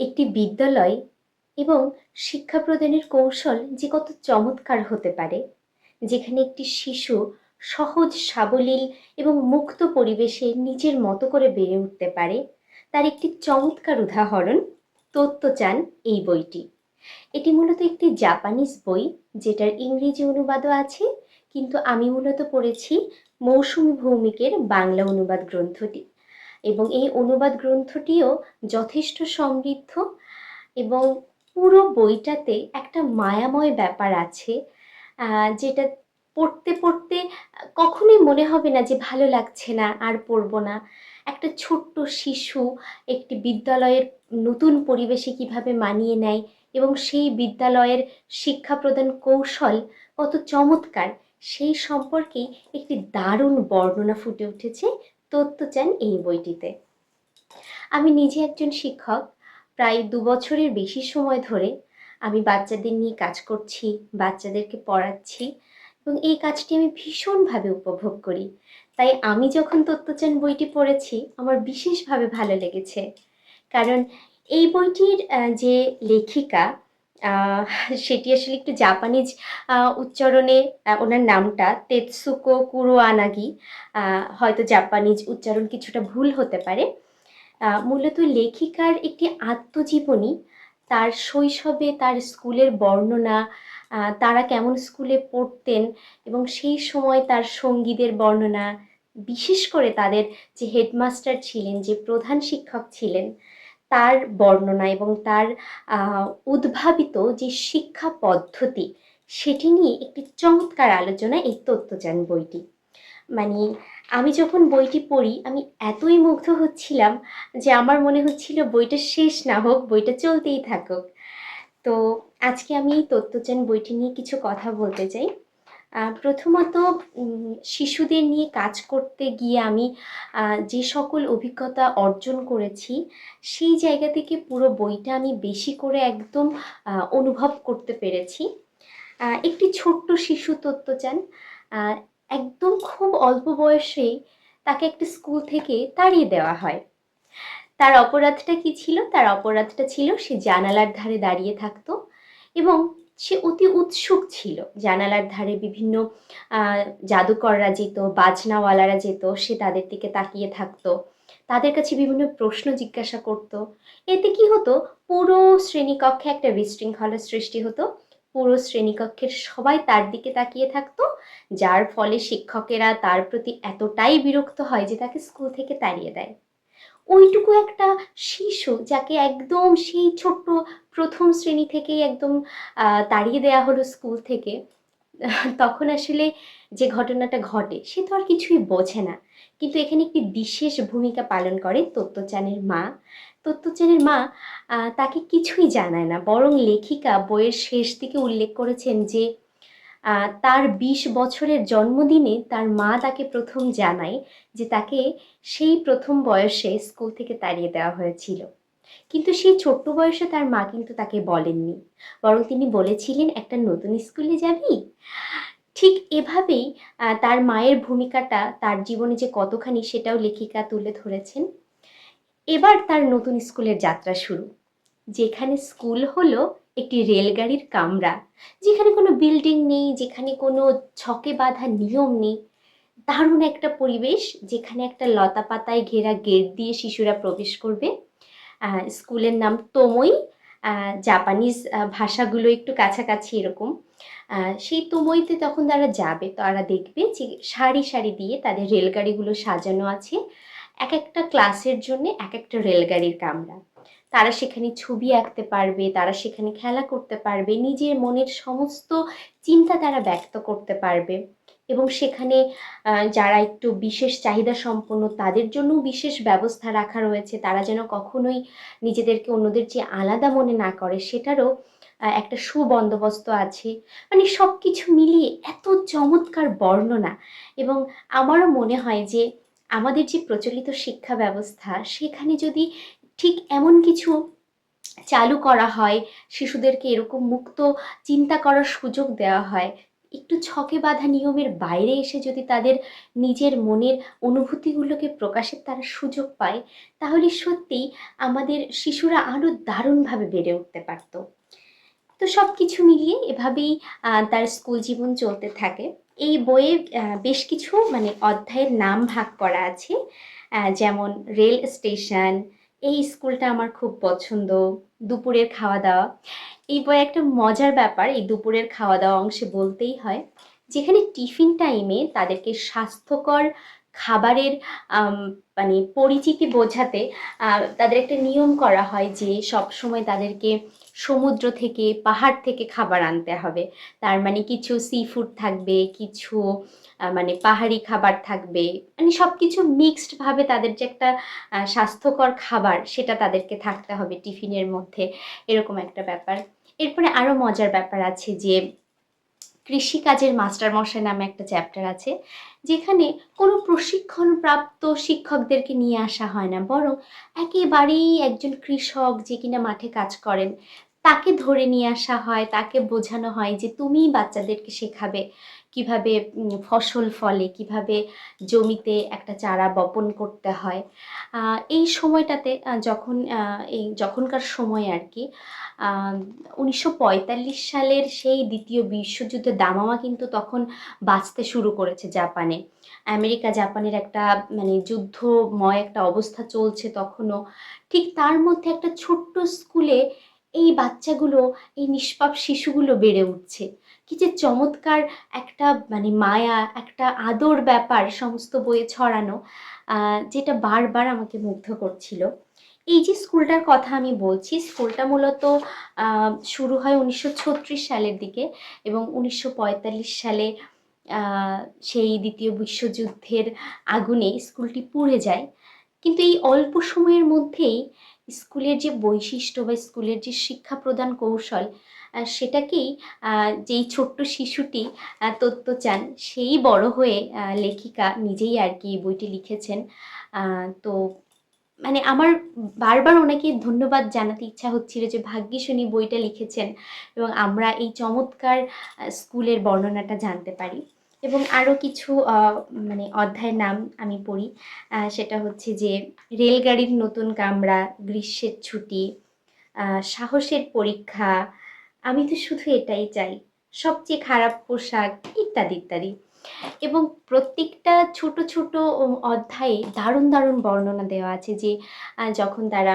একটি বিদ্যালয় এবং শিক্ষা প্রদানের কৌশল যে কত চমৎকার হতে পারে, যেখানে একটি শিশু সহজ, সাবলীল এবং মুক্ত পরিবেশে নিজের মতো করে বেড়ে উঠতে পারে, তার একটি চমৎকার উদাহরণ তত্ত্বচান এই বইটি। এটি মূলত একটি জাপানিজ বই, যেটার ইংরেজি অনুবাদও আছে, কিন্তু আমি মূলত পড়েছি মৌসুমী ভৌমিকের বাংলা অনুবাদ গ্রন্থটি। এবং এই অনুবাদ গ্রন্থটিও যথেষ্ট সমৃদ্ধ এবং পুরো বইটাতে একটা মায়াময় ব্যাপার আছে যেটা পড়তে পড়তে কখনোই মনে হবে না যে ভালো লাগছে না, আর পড়ব না। একটা ছোট্ট শিশু একটি বিদ্যালয়ের নতুন পরিবেশে কীভাবে মানিয়ে নেয় এবং সেই বিদ্যালয়ের শিক্ষা প্রদান কৌশল কত চমৎকার, সেই সম্পর্কেই একটি দারুণ বর্ণনা ফুটে উঠেছে তত্ত্বচান এই বইটিতে। আমি নিজে একজন শিক্ষক, প্রায় দু বছরের বেশি সময় ধরে আমি বাচ্চাদের নিয়ে কাজ করছি, বাচ্চাদেরকে পড়াচ্ছি এবং এই কাজটি আমি ভীষণভাবে উপভোগ করি। তাই আমি যখন তত্ত্বচান বইটি পড়েছি, আমার বিশেষভাবে ভালো লেগেছে। কারণ এই বইটির যে লেখিকা সেটি আসলে একটু জাপানিজ উচ্চারণে ওনার নামটা তেতসুকো কুরোয়ানাগি। আহ, হয়তো জাপানিজ উচ্চারণ কিছুটা ভুল হতে পারে। মূলত লেখিকার একটি আত্মজীবনী তার শৈশবে তার স্কুলের বর্ণনা তারা কেমন স্কুলে পড়তেন এবং সেই সময় তার সঙ্গীদের বর্ণনা বিশেষ করে তাদের যে হেডমাস্টার ছিলেন যে প্রধান শিক্ষক ছিলেন তার বর্ণনা এবং তার উদ্ভাবিত যে শিক্ষা পদ্ধতি, সেটি নিয়ে একটি চমৎকার আলোচনা এই তত্ত্বচান বইটি। মানে আমি যখন বইটি পড়ি, আমি এতই মুগ্ধ হচ্ছিলাম যে আমার মনে হচ্ছিল বইটা শেষ না হোক, বইটা চলতেই থাকুক। তো আজকে আমি এই তত্ত্বচান বইটি নিয়ে কিছু কথা বলতে চাই। প্রথমত শিশুদের নিয়ে কাজ করতে গিয়ে আমি যে সকল অভিজ্ঞতা অর্জন করেছি, সেই জায়গা থেকে পুরো বইটা আমি বেশি করে একদম অনুভব করতে পেরেছি। একটি ছোট্ট শিশু তত্ত্বচান একদম খুব অল্প বয়সেই তাকে একটা স্কুল থেকে তাড়িয়ে দেওয়া হয়। তার অপরাধটা কি ছিল? তার অপরাধটা ছিল সে জানালার ধারে দাঁড়িয়ে থাকতো এবং সে অতি উৎসুক ছিল। জানালার ধারে বিভিন্ন জাদুকররা যেত, বাজনাওয়ালারা যেত, সে তাদের দিকে তাকিয়ে থাকতো। তাদের কাছে বিভিন্ন প্রশ্ন জিজ্ঞাসা করত। এতে কি হতো? পুরো শ্রেণীকক্ষে একটা বিশৃঙ্খলার সৃষ্টি হতো। পুরো শ্রেণীকক্ষের সবাই তার দিকে তাকিয়ে থাকতো, যার ফলে শিক্ষকেরা তার প্রতি এতটাই বিরক্ত হয় যে তাকে স্কুল থেকে তাড়িয়ে দেয়। ওইটুকু একটা শিশু যাকে একদম সেই ছোট্ট প্রথম শ্রেণি থেকেই একদম তাড়িয়ে দেওয়া হলো স্কুল থেকে, তখন আসলে যে ঘটনাটা ঘটে সে তো আর কিছুই বোঝে না। কিন্তু এখানে একটি বিশেষ ভূমিকা পালন করে তত্ত্বচানের মা। তত্ত্বচানের মা তাকে কিছুই জানায় না, বরং লেখিকা বইয়ের শেষ দিকে উল্লেখ করেছেন যে তার বিশ বছরের জন্মদিনে তার মা তাকে প্রথম জানায় যে তাকে সেই প্রথম বয়সে স্কুল থেকে তাড়িয়ে দেওয়া হয়েছিল। কিন্তু সেই ছোট্ট বয়সে তার মা কিন্তু তাকে বলেননি। বরং তিনি বলেছিলেন, একটা নতুন স্কুলে যাবি? ঠিক এভাবেই তার মায়ের ভূমিকাটা তার জীবনে যে কতখানি সেটাও লেখিকা তুলে ধরেছেন। এবার তার নতুন স্কুলের যাত্রা শুরু। যেখানে স্কুল হলো একটি রেলগাড়ির কামরা, যেখানে কোনো বিল্ডিং নেই, যেখানে কোনো ছকে বাঁধা নিয়ম নেই। দারুণ একটা পরিবেশ, যেখানে একটা লতা পাতায় ঘেরা গেট দিয়ে শিশুরা প্রবেশ করবে। স্কুলের নাম তোমই জাপানিজ ভাষাগুলো একটু কাছাকাছি এরকম। সেই তোমইতে তখন তারা যাবে, তারা দেখবে যে সারি সারি দিয়ে তাদের রেলগাড়িগুলো সাজানো আছে। এক একটা ক্লাসের জন্য এক একটা রেলগাড়ির কামরা। তারা সেখানে ছবি আঁকতে পারবে, তারা সেখানে খেলা করতে পারবে, নিজের মনের সমস্ত চিন্তা তারা ব্যক্ত করতে পারবে। এবং সেখানে যারা একটু বিশেষ চাহিদা সম্পন্ন, তাদের জন্য বিশেষ ব্যবস্থা রাখা রয়েছে। তারা যেন কখনোই নিজেদেরকে অন্যদের চেয়ে আলাদা মনে না করে, সেটারও একটা সুবন্দোবস্ত আছে। মানে সব কিছু মিলিয়ে এত চমৎকার বর্ণনা। এবং আমারও মনে হয় যে, আমাদের যে প্রচলিত শিক্ষা ব্যবস্থা, সেখানে যদি ঠিক এমন কিছু চালু করা হয়, শিশুদেরকে এরকম মুক্ত চিন্তা করার সুযোগ দেওয়া হয়। একটু ছকে বাঁধা নিয়মের বাইরে এসে যদি তাদের নিজের মনের অনুভূতিগুলোকে প্রকাশের তারা সুযোগ পায়, তাহলে সত্যিই আমাদের শিশুরা আরও দারুণভাবে বেড়ে উঠতে পারত। তো সব কিছু মিলিয়ে এভাবেই তার স্কুল জীবন চলতে থাকে। এই বইয়ে বেশ কিছু মানে অধ্যায়ের নাম ভাগ করা আছে। যেমন রেল স্টেশন এই স্কুলটা আমার খুব পছন্দ, দুপুরের খাওয়া দাওয়া এই বই একটা মজার ব্যাপার, এই দুপুরের খাওয়া দাওয়া অংশে বলতেই হয়, যেখানে টিফিন টাইমে তাদেরকে স্বাস্থ্যকর খাবারের মানে পরিচিতি বোঝাতে তাদের একটা নিয়ম করা হয় যে সব সময় তাদেরকে সমুদ্র থেকে, পাহাড় থেকে খাবার আনতে হবে। তার মানে কিছু সি ফুড থাকবে, কিছু মানে পাহাড়ি খাবার থাকবে। মানে সব কিছু মিক্সডভাবে তাদের যে একটা স্বাস্থ্যকর খাবার সেটা তাদেরকে থাকতে হবে টিফিনের মধ্যে। এরকম একটা ব্যাপার। এরপরে আরও মজার ব্যাপার আছে যে কৃষিকাজের মাস্টার মশাই নামে একটা চ্যাপ্টার আছে, যেখানে কোনো প্রশিক্ষণপ্রাপ্ত শিক্ষকদেরকে নিয়ে আসা হয় না, বরং একেবারেই একজন কৃষক যে কিনা মাঠে কাজ করেন, তাকে ধরে নিয়ে আসা হয়, তাকে বোঝানো হয় যে তুমিই বাচ্চাদেরকে শেখাবে। কীভাবে ফসল ফলে, কীভাবে জমিতে একটা চারা বপন করতে হয়। এই সময়টাতে যখন এই যখনকার সময় আর কি উনিশশো পঁয়তাল্লিশ সালের সেই দ্বিতীয় বিশ্বযুদ্ধে দামামা কিন্তু তখন বাঁচতে শুরু করেছে জাপানে। আমেরিকা জাপানের একটা মানে যুদ্ধময় একটা অবস্থা চলছে তখনও। ঠিক তার মধ্যে একটা ছোট্ট স্কুলে এই বাচ্চাগুলো, এই নিষ্পাপ শিশুগুলো বেড়ে উঠছে। কি যে চমৎকার একটা মানে মায়া, একটা আদর ব্যাপার সমস্ত বইয়ে ছড়ানো যেটা বারবার আমাকে মুগ্ধ করছিল। এই যে স্কুলটার কথা আমি বলছি, স্কুলটা মূলত শুরু হয় উনিশশো ছত্রিশ সালের দিকে এবং উনিশশো পঁয়তাল্লিশ সালে সেই দ্বিতীয় বিশ্বযুদ্ধের আগুনে স্কুলটি পুড়ে যায়। কিন্তু এই অল্প সময়ের মধ্যেই স্কুলের যে বৈশিষ্ট্য বা স্কুলের যে শিক্ষা প্রদান কৌশল সেটাকেই যেই ছোট্ট শিশুটি তত্ত্ব চান সেই বড় হয়ে লেখিকা নিজেই আর কি বইটি লিখেছেন। তো মানে আমার বারবার ওনাকে ধন্যবাদ জানাতে ইচ্ছা হচ্ছিল যে ভাগ্যিস উনি বইটা লিখেছেন এবং আমরা এই চমৎকার স্কুলের বর্ণনাটা জানতে পারি। এবং আরও কিছু মানে অধ্যায়ের নাম আমি পড়ি সেটা হচ্ছে যে রেলগাড়ির নতুন কামরা, গ্রীষ্মের ছুটি সাহসের পরীক্ষা আমি তো শুধু এটাই চাই, সবচেয়ে খারাপ পোশাক ইত্যাদি ইত্যাদি। এবং প্রত্যেকটা ছোট ছোট অধ্যায়ে দারুণ দারুণ বর্ণনা দেওয়া আছে যে যখন তারা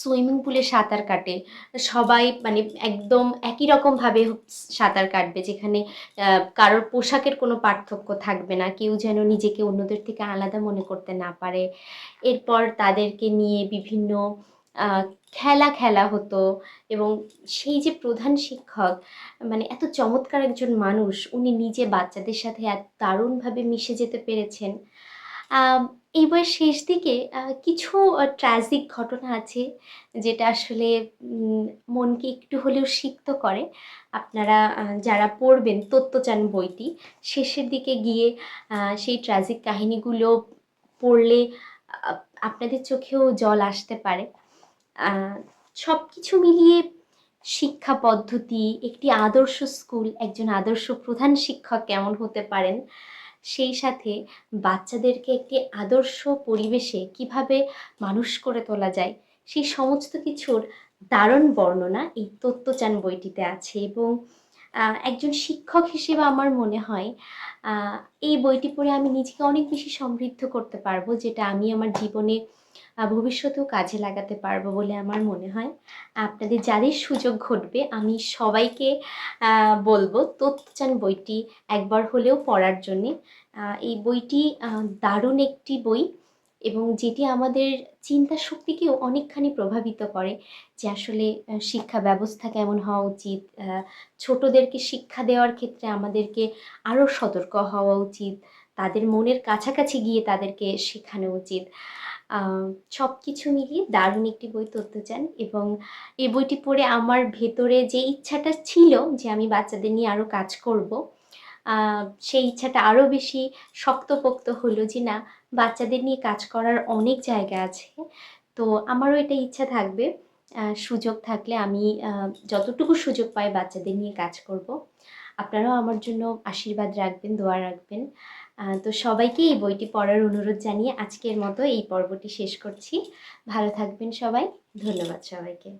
সুইমিং পুলে সাঁতার কাটে, সবাই মানে একদম একই রকমভাবে সাঁতার কাটবে, যেখানে কারোর পোশাকের কোনো পার্থক্য থাকবে না, কেউ যেন নিজেকে অন্যদের থেকে আলাদা মনে করতে না পারে। এরপর তাদেরকে নিয়ে বিভিন্ন খেলা খেলা হতো এবং সেই যে প্রধান শিক্ষক মানে এত চমৎকার একজন মানুষ, উনি নিজে বাচ্চাদের সাথে এত দারুণভাবে মিশে যেতে পেরেছেন। এই বইয়ের শেষ দিকে কিছু ট্র্যাজিক ঘটনা আছে যেটা আসলে মনকে একটু হলেও সিক্ত করে। আপনারা যারা পড়বেন তত্ত্বচান বইটি, শেষের দিকে গিয়ে সেই ট্র্যাজিক কাহিনীগুলো পড়লে আপনাদের চোখেও জল আসতে পারে। সব কিছু মিলিয়ে শিক্ষা পদ্ধতি, একটি আদর্শ স্কুল, একজন আদর্শ প্রধান শিক্ষক কেমন হতে পারেন? সেই সাথে বাচ্চাদেরকে একটি আদর্শ পরিবেশে কীভাবে মানুষ করে তোলা যায়, সেই সমস্ত কিছুর দারুণ বর্ণনা এই তত্ত্বচান বইটিতে আছে এবং একজন শিক্ষক হিসেবে আমার মনে হয় এই বইটি পড়ে আমি নিজেকে অনেক বেশি সমৃদ্ধ করতে পারব, যেটা আমি আমার জীবনে ভবিষ্যতেও কাজে লাগাতে পারব বলে আমার মনে হয়। আপনাদের যাদের সুযোগ ঘটবে, আমি সবাইকে বলব তথ্যচান বইটি একবার হলেও পড়ার জন্যে। এই বইটি দারুণ একটি বই এবং যেটি আমাদের চিন্তা শক্তিকেও অনেকখানি প্রভাবিত করে যে আসলে শিক্ষা ব্যবস্থা কেমন হওয়া উচিত ছোটদেরকে শিক্ষা দেওয়ার ক্ষেত্রে আমাদেরকে আরও সতর্ক হওয়া উচিত, তাদের মনের কাছাকাছি গিয়ে তাদেরকে শেখানো উচিত। সব কিছু মিলিয়ে দারুণ একটি বই তথ্য চান এবং এই বইটি পড়ে আমার ভেতরে যে ইচ্ছাটা ছিল যে আমি বাচ্চাদের নিয়ে আরও কাজ করব সেই ইচ্ছাটা আরও বেশি শক্তপোক্ত হলো যে না, বাচ্চাদের নিয়ে কাজ করার অনেক জায়গা আছে। তো আমারও এটা ইচ্ছা থাকবে সুযোগ থাকলে আমি যতটুকু সুযোগ পাই বাচ্চাদের নিয়ে কাজ করব। আপনারাও আমার জন্য আশীর্বাদ রাখবেন, দোয়া রাখবেন। তো সবাইকে এই বইটি পড়ার অনুরোধ জানিয়ে আজকের মতো এই পর্বটি শেষ করছি। ভালো থাকবেন সবাই। ধন্যবাদ সবাইকে।